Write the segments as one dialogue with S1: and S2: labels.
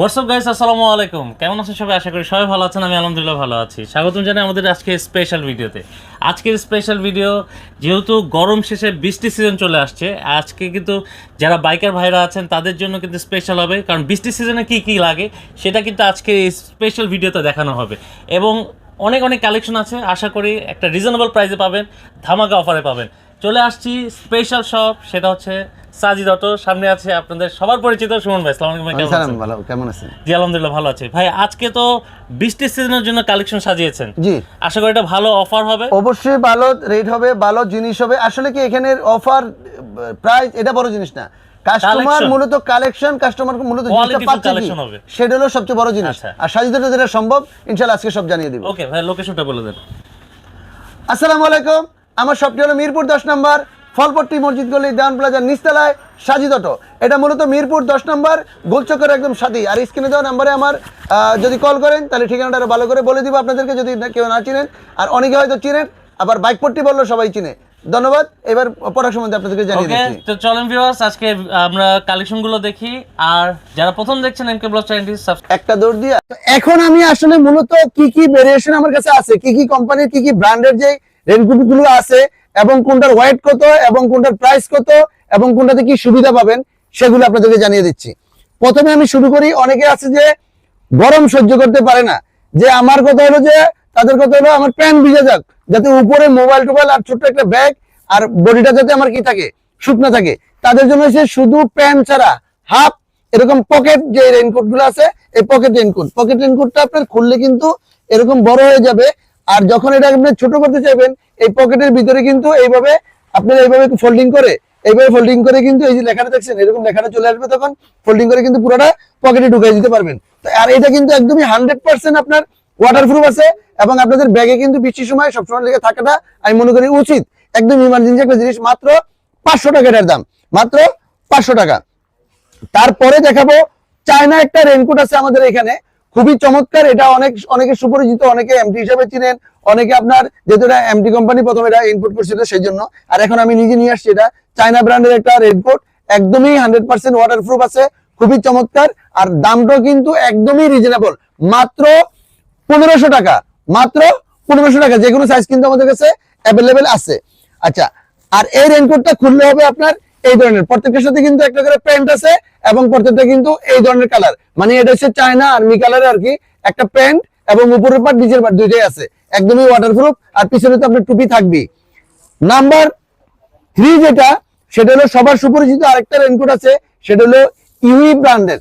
S1: WhatsApp guys আসসালামু আলাইকুম কেমন আছেন সবাই? আশা করি সবাই ভালো আছেন, আমি আলহামদুলিল্লাহ ভালো আছি। স্বাগতম জানাই আমাদের আজকে স্পেশাল ভিডিওতে আজকের স্পেশাল ভিডিও যেহেতু গরম শেষে বৃষ্টি সিজন চলে আসছে, আজকে কিন্তু যারা বাইকার ভাইরা আছেন, তাদের জন্য কিন্তু স্পেশাল হবে। কারণ বৃষ্টি সিজনে কী কী লাগে, সেটা কিন্তু আজকে স্পেশাল ভিডিওতে দেখানো হবে। এবং অনেক অনেক কালেকশন আছে। আশা করি একটা রিজনেবল প্রাইসে পাবেন, ধামাকা অফারে পাবেন। চলে আসছি স্পেশাল শপ সেটা হচ্ছে সাজিদ অটো সামনে আছে আপনাদের সবার পরিচিত সুমন ভাই সালাম আলাইকুম ভাই,
S2: সালাম ভালো কেমন আছেন?
S1: জি আলহামদুলিল্লাহ ভালো আছে। ভাই আজকে তো বৃষ্টির সিজনের জন্য কালেকশন সাজিয়েছেন।
S2: জি।
S1: আশা করি এটা ভালো অফার হবে।
S2: অবশ্যই ভালো রেট হবে ভালো জিনিস হবে। আসলে কি এখানে অফার প্রাইস এটা বড় জিনিস না। কাস্টমার মূলত কালেকশন কাস্টমার মূলত। সেটা হলো সবচেয়ে বড় জিনিস।
S1: আচ্ছা।
S2: আর সাজিদটা যেটা সম্ভব ইনশাআল্লাহ আজকে সব জানিয়ে দিব।
S1: ওকে ভাই লোকেশনটা বলে দেন।
S2: আসসালামু আলাইকুম। আমার শপটি হলো মিরপুর দশ নম্বর ফলপট্টি মসজিদ গলি দেওয়ান প্লাজার নিস্তালায় সাজিদ অটো এটা মূলত মিরপুর দশ নম্বর গোলচক্কর একদম সাথী আর স্ক্রিনে দেওয়া নাম্বারে আমার যদি কল করেন তাহলে ঠিকানাটা আরও ভালো করে বলে দিব আপনাদেরকে যদি কেউ না চিনেন। আর অনেকে হয়তো চিনেন আবার বাইক পট্টি বলল সবাই চিনে। ধন্যবাদ। এবার প্রোডাক্ট সম্বন্ধে আপনাদেরকে জানিয়ে দিচ্ছি।
S1: তো চলেন ভিউয়ার্স আজকে আমরা কালেকশনগুলো দেখি। আর যারা প্রথম দেখছেন এমকে ব্লগ চ্যানেলটি
S2: একটা দৌড় দিয়া এখন আমি আসলে মূলত কি কি ভেরিয়েশন আমার কাছে আছে কি কি কোম্পানির কি কি ব্র্যান্ডের যে রেনকোটগুলো আছে, এবং কোনটার ওয়েট কত, এবং কোনটার প্রাইস কত, এবং কোনটাতে কি সুবিধা পাবেন, সেগুলো আপনাদেরকে জানিয়ে দিচ্ছি। প্রথমে আমি শুরু করি, অনেকে আছে যে গরম সহ্য করতে পারে না। যে আমার কথা হলো যে, তাদের কথা হলো আমার প্যান্ট ভিজে যাক, যাতে উপরে মোবাইল টোবাইল আর ছোট্ট একটা ব্যাগ আর বডিটা যাতে আমার কি থাকে, শুকনা থাকে। তাদের জন্য সে শুধু প্যান্ট ছাড়া হাফ এরকম পকেট যে রেইনকোটগুলো আছে, এই পকেট রেনকোট পকেট রেনকোটটা আপনার খুললে কিন্তু এরকম বড় হয়ে যাবে আর যখন এটা আপনি ছোট করতে চাইবেন, এই পকেটের ভিতরে কিন্তু এইভাবে আপনার এইভাবে ফোল্ডিং করে, এইভাবে ফোল্ডিং করে কিন্তু এই যে লেখাটা দেখছেন, এরকম লেখাটা চলে আসবে তখন ফোল্ডিং করে কিন্তু পুরোটা পকেটে ঢুকিয়ে দিতে পারবেন। তো আর এটা কিন্তু একদমই হান্ড্রেড পার্সেন্ট আপনার ওয়াটারপ্রুফ আছে এবং আপনাদের ব্যাগে কিন্তু বৃষ্টির সময় সবসময় লেগে থাকাটা আমি মনে করি উচিত। একদম ইমার্জেন্সি একটা জিনিস, মাত্র পাঁচশো টাকা এটার দাম, মাত্র পাঁচশো টাকা। তারপরে দেখাবো, চায়না একটা রেনকোট আছে আমাদের এখানে খুবই চমৎকার। এটা অনেক, অনেকে সুপরিচিত, অনেকে এমটি হিসাবে চিনেন, অনেকে আপনার যেহেতু এটা এমটি কোম্পানি প্রথমে এটা ইনপুট করছিল সেই জন্য আর এখন আমি নিজে নিয়ে আসছি এটা। চায়না ব্র্যান্ডের একটা রেনকোট একদমই হান্ড্রেড পার্সেন্ট ওয়াটারপ্রুফ আছে, খুবই চমৎকার। আর দামটাও কিন্তু একদমই রিজনেবল মাত্র পনেরোশো টাকা, মাত্র পনেরোশো টাকা। যে কোনো সাইজ কিন্তু আমাদের কাছে অ্যাভেলেবেল আছে। আচ্ছা আর এই রেনকোটটা খুললে হবে আপনার এই ধরনের। প্রত্যেকটার সাথে কিন্তু একটা করে প্যান্ট আছে এবং প্রত্যেকটা কিন্তু এই ধরনের কালার। মানে এটা হচ্ছে চায়না আর্মি কালার আর কি, একটা প্যান্ট এবং উপরের পাট নিচের পাট দুইটাই আছে। একদমই ওয়াটারপ্রুফ আর পিছনে তো আপনার টুপি থাকবেই। নাম্বার থ্রি যেটা, সেটা হলো সবার সুপরিচিত আরেকটা রেনকোট আছে, সেটা হলো ইউই ব্র্যান্ডের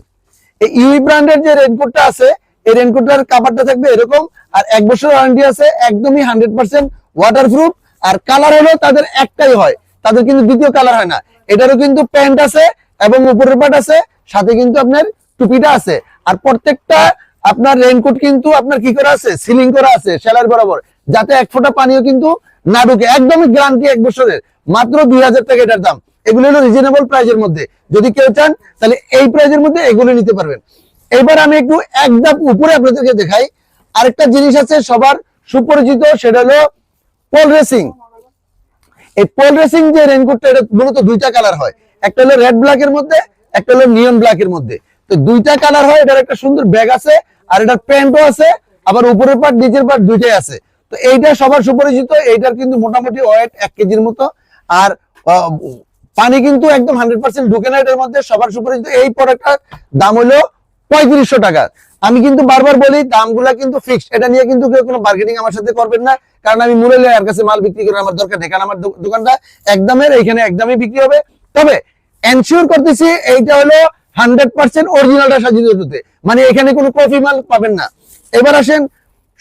S2: এই ইউই ব্র্যান্ডের যে রেনকোটটা আছে, এই রেনকোটটার কাভারটা থাকবে এরকম আর এক বছর ওয়ারেন্টি আছে, একদমই হান্ড্রেড পার্সেন্ট ওয়াটারপ্রুফ আর কালার হলো তাদের একটাই হয়, তাদের কিন্তু দ্বিতীয় কালার হয় না। এটারও কিন্তু প্যান্ট আছে এবং উপরের পাট আছে, সাথে কিন্তু আপনার টুপিটা আছে। আর প্রত্যেকটা আপনার রেনকোট কিন্তু আপনার কি করা আছে? সিলিং করা আছে সেলার বরাবর। যাতে এক ফোঁটা পানিও কিন্তু না ঢুকে। একদমই গ্যারান্টি এক বছরের। মাত্র দুই হাজার টাকা এটার দাম। এগুলো হলো রিজনেবল প্রাইজের মধ্যে। যদি কেউ চান, তাহলে এই প্রাইজের মধ্যে এগুলো নিতে পারবেন। এবার আমি একটু এক ধাপ উপরে আপনাদেরকে দেখাই। আরেকটা জিনিস আছে সবার সুপরিচিত, সেটা হলো পোল রেসিং এই পোল রেসিং যে রেনকোটটা এটা মূলত দুইটা কালার হয়। একটা হলো রেড ব্ল্যাক এর মধ্যে, একটা হলো নিয়ন ব্ল্যাক এর মধ্যে। তো দুইটা কালার হয়, এটার একটা সুন্দর ব্যাগ আছে, আর এটার প্যান্টও আছে, আবার উপরের পার্ট নিচের পার্ট দুইটাই আছে। তো এইটা সবার সুপরিচিত, এইটার কিন্তু মোটামুটি ওয়েট এক কেজির মতো। আর পানি কিন্তু একদম হান্ড্রেড পার্সেন্ট ঢুকে না এটার মধ্যে, সবার সুপরিচিত। এই প্রোডাক্টটার দাম হলো পঁয়ত্রিশশো টাকা। আমি কিন্তু বারবার বলি, দামগুলা কিন্তু ফিক্সড এটা নিয়ে কিন্তু কেউ কোনো বার্গেনিং আমার সাথে করবেন না, কারণ আমি মূল্য আর কাছে মাল বিক্রি করে আমার দরকার নেই, কারণ আমার দোকানটা একদমের, এইখানে একদমই বিক্রি হবে। তবে এনশিওর করতেছি, এইটা হলো হান্ড্রেড পার্সেন্ট অরিজিনালটা সাজিয়ে মানে এখানে কোনো কফি মাল পাবেন না। এবার আসেন,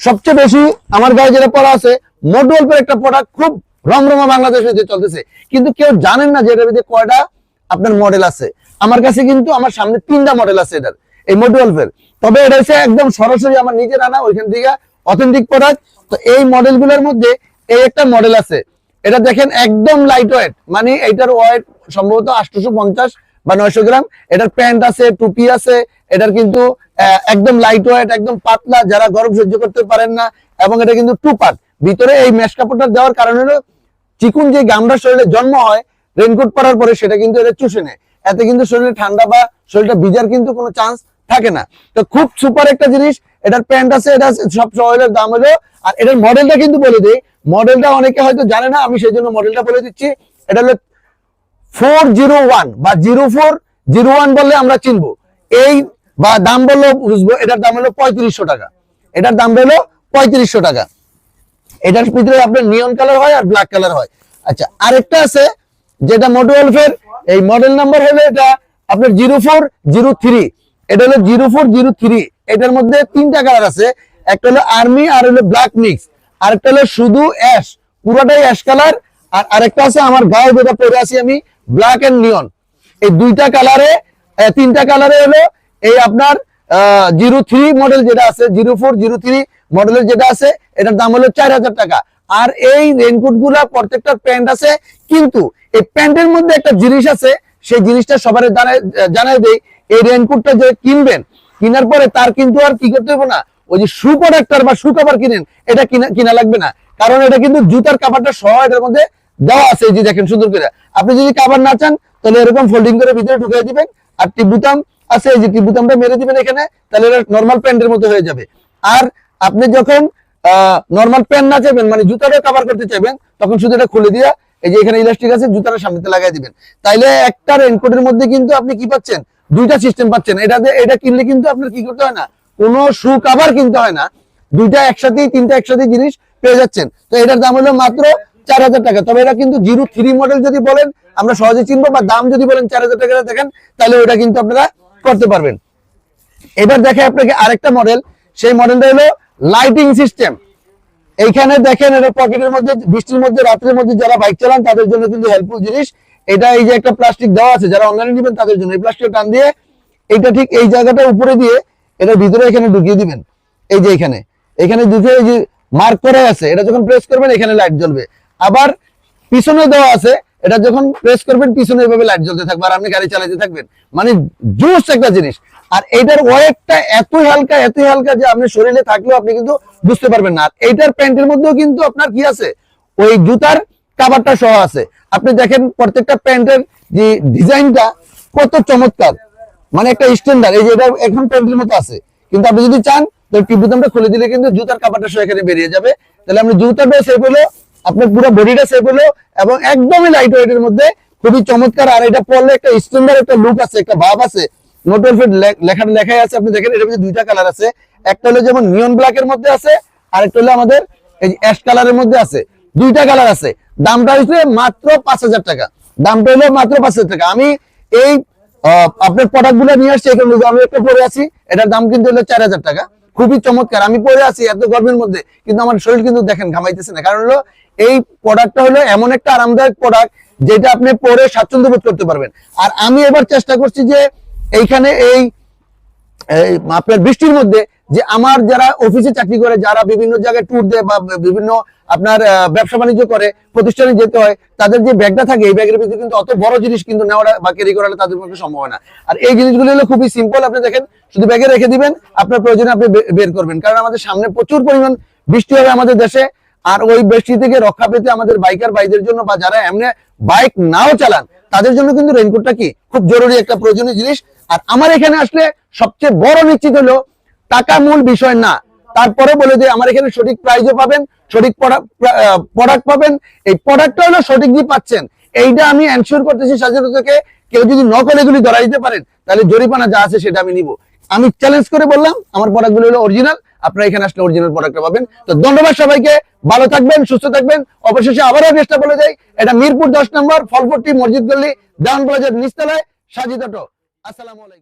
S2: সবচেয়ে বেশি আমার গায়ে যেটা পড়া আছে মোটওয়েলফের একটা প্রোডাক্ট খুব রমরমা বাংলাদেশে যে চলতেছে। কিন্তু কেউ জানেন না যে এটার ভিতরে কয়টা আপনার মডেল আছে। আমার কাছে কিন্তু আমার সামনে তিনটা মডেল আছে এটার। এই মোটওয়েলফের তবে এটা হচ্ছে একদম সরাসরি আমার নিজের আনা, ওইখান থেকে অথেন্টিক প্রোডাক্ট তো এই মডেলগুলোর মধ্যে এই একটা মডেল আছে। এটা দেখেন একদম লাইট ওয়েট মানে এটার ওয়েট সম্ভবত আটশোশো পঞ্চাশ বা নয়শো গ্রাম। এটার প্যান্ট আছে, টুপি আছে, এটার কিন্তু একদম লাইট ওয়েট একদম পাতলা, যারা গরম সহ্য করতে পারেন না, এবং এটা কিন্তু টু পার্ট ভিতরে এই মেশ কাপড়টা দেওয়ার কারণ চিকুন যে গামড়া শরীরে জন্ম হয় রেনকোট পরার পরে সেটা কিন্তু এটা চুষে নেয়। এতে কিন্তু শরীরে ঠান্ডা বা শরীরটা ভিজার কিন্তু কোনো চান্স থাকে না। তো খুব সুপার একটা জিনিস, এটার প্যান্ট আছে, এটা সব সয়েলের দাম হলো। আর এটার মডেলটা কিন্তু বলে দিই মডেলটা অনেকে হয়তো জানে না, আমি সেই জন্য মডেলটা বলে দিচ্ছি। এটা হলো ফোর জিরো ওয়ান বা জিরো ফোর জিরো ওয়ান বললে আমরা চিনবো। এই বা দাম বলল বুঝব, এটার দাম হলো পঁয়ত্রিশশো টাকা। এটার দাম হলো পঁয়ত্রিশশো টাকা। এটার ভিতরে আপনার নিয়ন কালার হয় আর ব্ল্যাক কালার হয়। আচ্ছা আরেকটা আছে, যেটা মোটোওয়েলফের এই মডেল নাম্বার হলো এটা আপনার জিরো ফোর জিরো থ্রি এটা হলো জিরো ফোর, জিরো থ্রি। এটার মধ্যে তিনটা কালার আছে। একটা হলো আর্মি, আর হলো ব্ল্যাক মিক্স। আরেকটা হলো শুধু অ্যাশ। পুরোটাই অ্যাশ কালার। আর আরেকটা আছে, আমার গায়ে যেটা পরে আছি আমি, ব্ল্যাক এন্ড নিয়ন। এই দুইটা কালারে তিনটা কালারে হলো এই আপনার জিরো থ্রি মডেল যেটা আছে, জিরো ফোর, জিরো থ্রি মডেলের যেটা আছে, এটার দাম হলো চার হাজার টাকা। আর এই রেনকোটগুলা প্রত্যেকটা প্যান্ট আছে, কিন্তু এই প্যান্টের মধ্যে একটা জিনিস আছে সেই জিনিসটা সবার জানাই দেই, এই রেনকোটটা যে কিনবেন, কেনার পরে তার কিন্তু আর কি করতে হবে না। ওই যে শু প্রোডাক্টার বা শু কাভার কিনেন, এটা কিনা কিনা লাগবে না। কারণ এটা কিন্তু জুতার কাভারটা সহ এটার মধ্যে দেওয়া আছে যে দেখেন সুন্দর করে। আপনি যদি কাভার না চান, তাহলে এরকম ফোল্ডিং করে ভিতরে ঢুকিয়ে দিবেন, আর টিপ বুতাম আছে, এই যে টিপ বুতামটা মেরে দিবেন এখানে, তাহলে এটা নর্মাল প্যান্টের মতো হয়ে যাবে। আর আপনি যখন নর্মাল প্যান্ট না চাইবেন মানে জুতাটা কভার করতে চাইবেন, তখন শুধু এটা খুলে দিয়া এই যে এখানে ইলাস্টিক আছে, জুতাটা সামনেতে লাগাই দিবেন। তাইলে একটা রেনকোটের মধ্যে কিন্তু আপনি কি পাচ্ছেন? দুইটা সিস্টেম পাচ্ছেন। এটা এটা কিনলে কিন্তু আপনার কি করতে হয় না? কোনো শু কাভার কিনতে হয় না। দুইটা একসাথেই, তিনটা একসাথে জিনিস পেয়ে যাচ্ছেন। তো এটার দাম হলো মাত্র চার হাজার টাকা। তবে এটা কিন্তু জিরো থ্রি মডেল যদি বলেন, আমরা সহজে চিনবো, বা দাম যদি বলেন চার হাজার টাকা দেখেন, তাহলে ওটা কিন্তু আপনারা করতে পারবেন। এবার দেখে আপনাকে আরেকটা মডেল সেই মডেলটা হলো লাইটিং সিস্টেম এইখানে দেখেন এটা পকেটের মধ্যে, বৃষ্টির মধ্যে, রাত্রের মধ্যে যারা বাইক চালান, তাদের জন্য কিন্তু হেল্পফুল জিনিস। এটা এই যে একটা প্লাস্টিক দেওয়া আছে, যারা অনলাইনে নেবেন তাদের জন্য। এই প্লাস্টিক টান দিয়ে এইটা ঠিক এই জায়গাটা উপরে দিয়ে এটা ভিতরে এখানে ঢুকিয়ে দিবেন। এই যে এখানে। এখানে দুটো এই যে মার্ক করে আছে, এটা যখন প্রেস করবেন, এখানে লাইট জ্বলবে। আবার পিছনে দেওয়া আছে এটা যখন প্রেস করবেন, পিছনে এভাবে লাইট জ্বলতে থাকবে আর আপনি গাড়ি চালাতে থাকবেন। মানে জুস একটা জিনিস। আর এইটার ওয়েটটা এত হালকা এত হালকা যে আপনি শরীরে থাকলেও আপনি কিন্তু বুঝতে পারবেন না। আর এইটার প্যান্টের মধ্যেও কিন্তু আপনার কি আছে? ওই জুতার কাভারটা সহ আছে। আপনি দেখেন প্রত্যেকটা প্যান্টের যে ডিজাইনটা কত চমৎকার। মানে একটা স্ট্যান্ডার্ড এই যে এটা এখন প্যান্টের মতো আছে। কিন্তু আপনি যদি চান তো টিপ বুতামটা খুলে দিলে কিন্তু জুতার কাপড়টা সহ এখানে বেরিয়ে যাবে। তাহলে আপনি জুতাটা সেভ হলো আপনার পুরো বডিটা সেভ হলো এবং একদমই লাইট ওয়েটের মধ্যে খুবই চমৎকার। আর এটা পরলে একটা স্ট্যান্ডার্ড একটা লুক আছে, একটা ভাব আছে। নোটের ফিট লেখাটা লেখাই আছে, আপনি দেখেন এটার মধ্যে দুইটা কালার আছে। একটা হলো যেমন নিয়ন ব্ল্যাক এর মধ্যে আছে আর একটা হলো আমাদের এই অ্যাশ কালারের মধ্যে আছে। দুইটা কালার আছে। দামটা হচ্ছে মাত্র পাঁচ হাজার টাকা। দামটা হলো মাত্র পাঁচ হাজার টাকা। আমি এই আপনার প্রোডাক্টগুলো নিয়ে আসছি, এখানে আমি একটা পরে আছি। এটার দাম কিন্তু হলো চার হাজার টাকা। খুবই চমৎকার। আমি পরে আছি এত গরমের মধ্যে, কিন্তু আমার শরীর কিন্তু দেখেন ঘামাইতেছে না। কারণ হলো, এই প্রোডাক্টটা হলো এমন একটা আরামদায়ক প্রোডাক্ট যেটা আপনি পরে স্বাচ্ছন্দ্য বোধ করতে পারবেন। আর আমি এবার চেষ্টা করছি যে এইখানে এই এই আপনার বৃষ্টির মধ্যে যে আমার যারা অফিসে চাকরি করে, যারা বিভিন্ন জায়গায় ট্যুর দেয় বা বিভিন্ন আপনার ব্যবসা বাণিজ্য করে, প্রতিষ্ঠানে যেতে হয়, তাদের যে ব্যাগটা থাকে, এই ব্যাগের ভিতরে কিন্তু অত বড় জিনিস কিন্তু নেওয়া বা ক্যারি করা তাদের পক্ষে সম্ভব না। আর এই জিনিসগুলো হলো খুবই সিম্পল আপনি দেখেন, শুধু ব্যাগে রেখে দিবেন, আপনার প্রয়োজনে আপনি বের করবেন। কারণ আমাদের সামনে প্রচুর পরিমাণ বৃষ্টি হবে আমাদের দেশে, আর ওই বৃষ্টি থেকে রক্ষা পেতে আমাদের বাইকার ভাইদের জন্য বা যারা এমনি বাইক নাও চালান, তাদের জন্য কিন্তু রেইনকোটটা কি? খুব জরুরি একটা প্রয়োজনীয় জিনিস। আর আমার এখানে আসলে সবচেয়ে বড় নিশ্চিত হলো টাকা মূল বিষয় না। তারপরে বলে যে আমার এখানে সঠিক প্রাইজও পাবেন সঠিক প্রোডাক্ট পাবেন। এই প্রোডাক্টটা হলো সঠিক দিয়ে পাচ্ছেন। এইটা আমি এনশিওর করতেছি সাজানো কেউ যদি নকল এগুলি ধরা দিতে পারেন, তাহলে জরিমানা যা আছে সেটা আমি নিব। আমি চ্যালেঞ্জ করে বললাম, আমার প্রোডাক্টগুলো হলো অরিজিনাল আপনারা এখানে আসলে অরিজিনাল প্রোডাক্টটা পাবেন। তো ধন্যবাদ সবাইকে, ভালো থাকবেন, সুস্থ থাকবেন। অবশেষে আবারও চেষ্টা বলে যাই এটা মিরপুর দশ নম্বর ফলপট্টি মসজিদ গল্লি দান প্লাজার নিচতলায়, সাজিদ অটো। আসসালামু আলাইকুম।